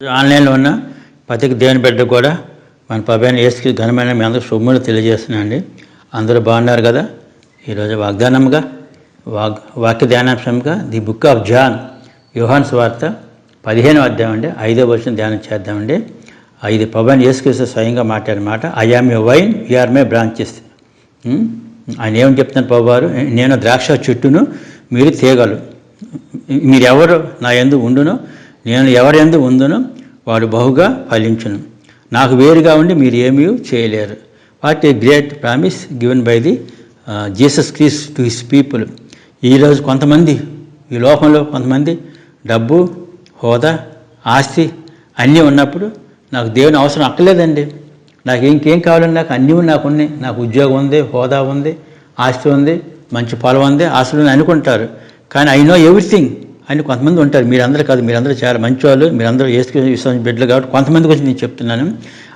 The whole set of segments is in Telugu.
ఆన్లైన్లో ఉన్న పతికి దేవుని బిడ్డ కూడా మన పబైన ఏసుకి ఘనమైన మీ అందరూ శుభములు తెలియజేస్తున్నాను అండి అందరూ బాగున్నారు కదా? ఈరోజు వాగ్దానంగా వాగ్ వాక్య ధ్యానాంశంగా the book of John Yohan స్వార్త పదిహేను అధ్యాయం అండి ఐదో వచ్చిన ధ్యానం చేద్దామండి. ఇది పవన్ యేసుక్రీస్తు స్వయంగా మాట్లాడిన I am you vine you are my branches ఆయన ఏమని చెప్తాను బాబు నేను ద్రాక్ష చెట్టును మీరు తీగలు మీరెవరు నా ఎందు ఉండునో నేను ఎవరెందు ఎందు ఉందునో వాడు బహుగా ఫలించును. నాకు వేరుగా ఉండి మీరు ఏమీ చేయలేరు. What a great promise given by the Jesus Christ to his people. ఈరోజు కొంతమంది ఈ లోకంలో కొంతమంది డబ్బు హోదా ఆస్తి అన్నీ ఉన్నప్పుడు నాకు దేవుని అవసరం అక్కర్లేదండి. నాకు ఇంకేం కావాలని నాకు అన్నీ నాకు ఉన్నాయి. నాకు ఉద్యోగం ఉంది హోదా ఉంది ఆస్తి ఉంది మంచి పొలం ఉంది ఆస్తులు అనుకుంటారు. కానీ ఐ నో ఎవ్రీథింగ్ అని కొంతమంది ఉంటారు. మీరందరూ కాదు మీరందరూ చాలా మంచి వాళ్ళు మీరందరూ ఏసుకు విశ్వాసం బిడ్డలు కాబట్టి కొంతమంది గురించి నేను చెప్తున్నాను.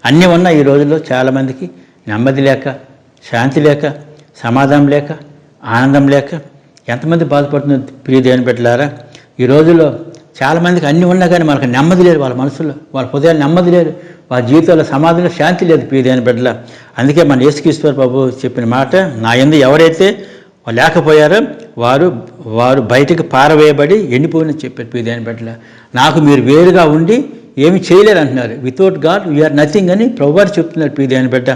అన్నీ ఉన్న ఈ రోజుల్లో చాలామందికి నెమ్మది లేక శాంతి లేక సమాధానం లేక ఆనందం లేక ఎంతమంది బాధపడుతుంది ప్రియ దేవుని బిడ్డలారా? ఈ రోజుల్లో చాలామందికి అన్నీ ఉన్నా కానీ మనకు నెమ్మది లేదు వాళ్ళ మనసులో. వాళ్ళ హృదయాలు నెమ్మది లేదు. వాళ్ళ జీవితంలో సమాధిలో శాంతి లేదు ప్రియ దేవుని బిడ్డల. అందుకే మన యేసుకీశ్వర్ బాబు చెప్పిన మాట నా ఎందు ఎవరైతే లేకపోయారో వారు వారు బయటకు పారవేయబడి ఎండిపోయిన చెప్పారు ప్రియదేని బిడ్డల నాకు మీరు వేరుగా ఉండి ఏమి చేయలేరు అంటున్నారు. వితౌట్ గాడ్ వీఆర్ నథింగ్ అని ప్రభువారు చెప్తున్నారు ప్రియదేని బిడ్డ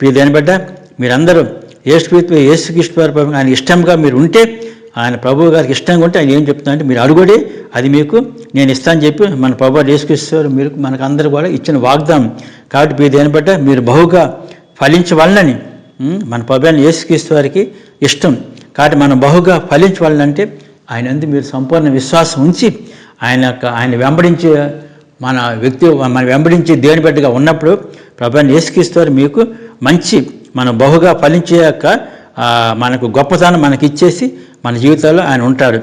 ప్రియదేని బిడ్డ మీరందరూ యేసు యేసుకృష్ణ ఆయన ఇష్టంగా మీరు ఉంటే ఆయన ప్రభు గారికి ఇష్టంగా ఉంటే ఆయన ఏం చెప్తున్నారంటే మీరు అడుగుడి అది మీకు నేను ఇస్తాను చెప్పి మన ప్రభు యేసుకృష్ణ మీరు మనకు అందరూ కూడా ఇచ్చిన వాగ్దానం. కాబట్టి ప్రియదేని బిడ్డ మీరు బహుగా ఫలించవాలని మన ప్రభు యేసుక్రీస్తు వారికి ఇష్టం. కాబట్టి మనం బహుగా ఫలించవాలంటే ఆయన అందు మీరు సంపూర్ణ విశ్వాసం ఉంచి ఆయన యొక్క ఆయన వెంబడించే మన వ్యక్తి మన వెంబడించి దేవుని బిడ్డగా ఉన్నప్పుడు ప్రభాన్ని యేసుక్రీస్తు మీకు మంచి మనం బహుగా ఫలించే యొక్క మనకు గొప్పతనం మనకి ఇచ్చేసి మన జీవితంలో ఆయన ఉంటాడు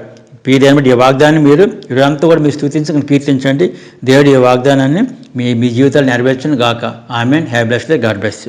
పీదేని బట్టి ఈ వాగ్దాన్ని మీరు ఇదంతా కూడా మీరు స్థుతించుకుని కీర్తించండి. దేవుడి ఈ వాగ్దానాన్ని మీ మీ జీవితాలు నెరవేర్చను గాక. Amen. Have bless the God bless